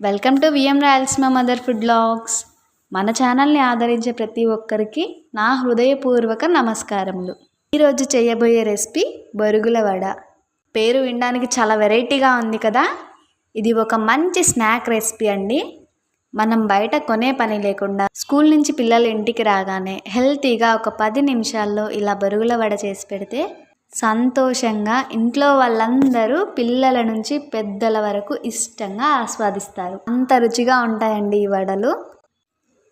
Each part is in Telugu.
Welcome to VM Rayalaseema mother food blogs మన ఛానల్ని ఆదరించే ప్రతి ఒక్కరికి నా హృదయపూర్వక నమస్కారములు. ఈరోజు చేయబోయే రెసిపీ బొరుగుల వడ. పేరు వినడానికి చాలా వెరైటీగా ఉంది కదా? ఇది ఒక మంచి స్నాక్ రెసిపీ అండి. మనం బయట కొనే పని లేకుండా స్కూల్ నుంచి పిల్లలు ఇంటికి రాగానే హెల్తీగా ఒక పది నిమిషాల్లో ఇలా బరుగుల వడ చేసి పెడితే సంతోషంగా ఇంట్లో వాళ్ళందరూ పిల్లల నుంచి పెద్దల వరకు ఇష్టంగా ఆస్వాదిస్తారు. అంత రుచిగా ఉంటాయండి ఈ వడలు.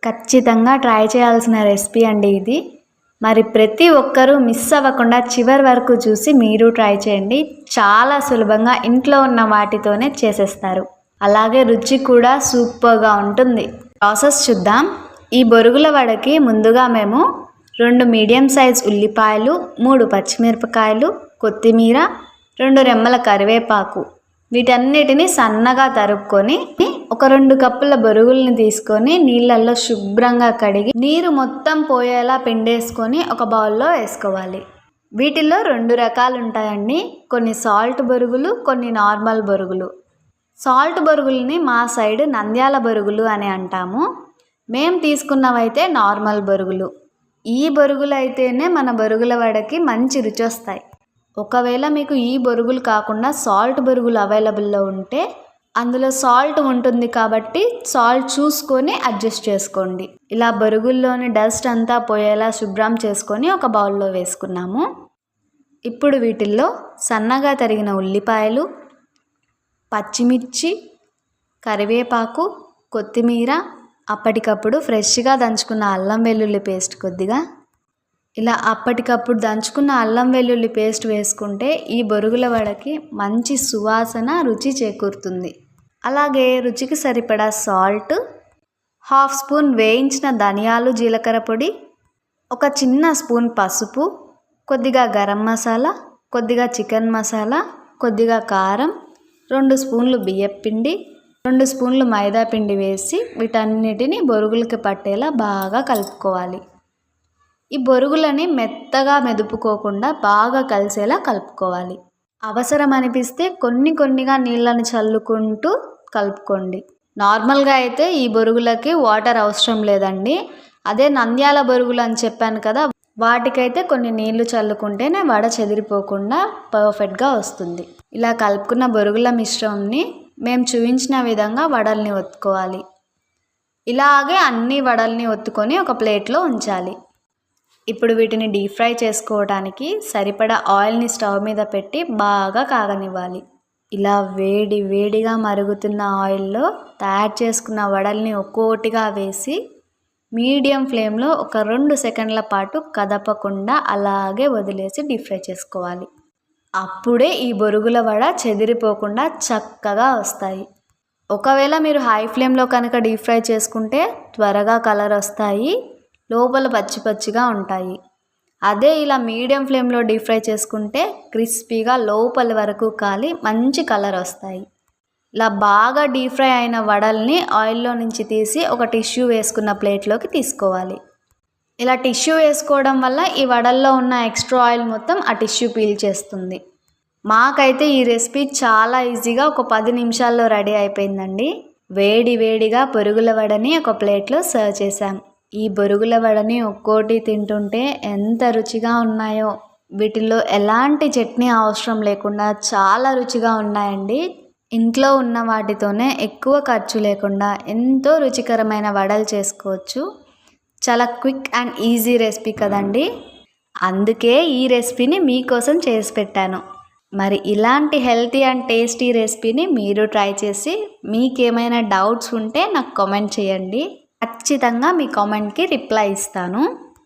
ఖచ్చితంగా ట్రై చేయాల్సిన రెసిపీ అండి ఇది. మరి ప్రతి ఒక్కరూ మిస్ అవ్వకుండా చివరి వరకు చూసి మీరు ట్రై చేయండి. చాలా సులభంగా ఇంట్లో ఉన్న వాటితోనే చేసేస్తారు. అలాగే రుచి కూడా సూపర్గా ఉంటుంది. ప్రాసెస్ చూద్దాం. ఈ బొరుగుల వడకి ముందుగా మేము రెండు మీడియం సైజ్ ఉల్లిపాయలు మూడు పచ్చిమిరపకాయలు కొత్తిమీర రెండు రెమ్మల కరివేపాకు. వీటన్నిటిని సన్నగా తరుక్కొని ఒక రెండు కప్పుల బొరుగుల్ని తీసుకొని నీళ్ళల్లో శుభ్రంగా కడిగి నీరు మొత్తం పోయేలా పిండేసుకొని ఒక బౌల్లో వేసుకోవాలి. వీటిల్లో రెండు రకాలు ఉంటాయండి కొన్ని సాల్ట్ బొరుగులు కొన్ని నార్మల్ బొరుగులు. సాల్ట్ బొరుగుల్ని మా సైడ్ నంద్యాల బొరుగులు అని అంటాము. మేము తీసుకున్నవైతే నార్మల్ బొరుగులు. ఈ బొరుగులు అయితేనే మన బొరుగుల వడకి మంచి రుచి వస్తాయి ఒకవేళ మీకు ఈ బొరుగులు కాకుండా సాల్ట్ బొరుగులు అవైలబుల్లో ఉంటే అందులో సాల్ట్ ఉంటుంది కాబట్టి సాల్ట్ చూసుకొని అడ్జస్ట్ చేసుకోండి. ఇలా బొరుగుల్లోని డస్ట్ అంతా పోయేలా శుభ్రం చేసుకొని ఒక బౌల్లో వేసుకున్నాము. ఇప్పుడు వీటిల్లో సన్నగా తరిగిన ఉల్లిపాయలు పచ్చిమిర్చి కరివేపాకు కొత్తిమీర అప్పటికప్పుడు ఫ్రెష్గా దంచుకున్న అల్లం వెల్లుల్లి పేస్ట్ కొద్దిగా. ఇలా అప్పటికప్పుడు దంచుకున్న అల్లం వెల్లుల్లి పేస్ట్ వేసుకుంటే ఈ బొరుగుల వడకి మంచి సువాసన రుచి చేకూరుతుంది. అలాగే రుచికి సరిపడా సాల్ట్ హాఫ్ స్పూన్ వేయించిన ధనియాలు జీలకర్ర పొడి ఒక చిన్న స్పూన్ పసుపు కొద్దిగా గరం మసాలా కొద్దిగా చికెన్ మసాలా కొద్దిగా కారం రెండు స్పూన్లు బియ్యపిండి రెండు స్పూన్లు మైదా పిండి వేసి వీటన్నిటిని బొరుగులకి పట్టేలా బాగా కలుపుకోవాలి. ఈ బొరుగులని మెత్తగా మెదుపుకోకుండా బాగా కలిసేలా కలుపుకోవాలి. అవసరం అనిపిస్తే కొన్ని కొన్నిగా నీళ్ళని చల్లుకుంటూ కలుపుకోండి. నార్మల్గా అయితే ఈ బొరుగులకి వాటర్ అవసరం లేదండి. అదే నంద్యాల బొరుగులు అని చెప్పాను కదా వాటికైతే కొన్ని నీళ్ళు చల్లుకుంటేనే వడ చెదిరిపోకుండా పర్ఫెక్ట్గా వస్తుంది. ఇలా కలుపుకున్న బొరుగుల మిశ్రమంని మేము చూపించిన విధంగా వడల్ని ఒత్తుకోవాలి. ఇలాగే అన్ని వడల్ని ఒత్తుకొని ఒక ప్లేట్లో ఉంచాలి. ఇప్పుడు వీటిని డీప్ ఫ్రై చేసుకోవడానికి సరిపడా ఆయిల్ని స్టవ్ మీద పెట్టి బాగా కాగనివ్వాలి. ఇలా వేడి వేడిగా మరుగుతున్న ఆయిల్లో తయారు చేసుకున్న వడల్ని ఒక్కోటిగా వేసి మీడియం ఫ్లేమ్లో ఒక రెండు సెకండ్ల పాటు కదపకుండా అలాగే వదిలేసి డీప్ ఫ్రై చేసుకోవాలి. అప్పుడే ఈ బొరుగుల వడ చెదిరిపోకుండా చక్కగా వస్తాయి. ఒకవేళ మీరు హై ఫ్లేమ్లో కనుక డీప్ ఫ్రై చేసుకుంటే త్వరగా కలర్ వస్తాయి లోపల పచ్చి పచ్చిగా ఉంటాయి. అదే ఇలా మీడియం ఫ్లేమ్లో డీప్ ఫ్రై చేసుకుంటే క్రిస్పీగా లోపల వరకు కాలి మంచి కలర్ వస్తాయి. ఇలా బాగా డీప్ ఫ్రై అయిన వడల్ని ఆయిల్లో నుంచి తీసి ఒక టిష్యూ వేసుకున్న ప్లేట్లోకి తీసుకోవాలి. ఇలా టిష్యూ వేసుకోవడం వల్ల ఈ వడల్లో ఉన్న ఎక్స్ట్రా ఆయిల్ మొత్తం ఆ టిష్యూ పీల్ చేస్తుంది. మాకైతే ఈ రెసిపీ చాలా ఈజీగా ఒక పది నిమిషాల్లో రెడీ అయిపోయిందండి. వేడి వేడిగా పొరుగుల వడని ఒక ప్లేట్లో సర్వ్ చేశాం. ఈ బొరుగుల వడని ఒక్కోటి తింటుంటే ఎంత రుచిగా ఉన్నాయో వీటిల్లో ఎలాంటి చట్నీ అవసరం లేకుండా చాలా రుచిగా ఉన్నాయండి. ఇంట్లో ఉన్న వాటితోనే ఎక్కువ ఖర్చు లేకుండా ఎంతో రుచికరమైన వడలు చేసుకోవచ్చు. చాలా క్విక్ అండ్ ఈజీ రెసిపీ కదండి? అందుకే ఈ రెసిపీని మీకోసం చేసి పెట్టాను. మరి ఇలాంటి హెల్తీ అండ్ టేస్టీ రెసిపీని మీరు ట్రై చేసి మీకేమైనా డౌట్స్ ఉంటే నాకు కామెంట్ చేయండి. ఖచ్చితంగా మీ కామెంట్కి రిప్లై ఇస్తాను.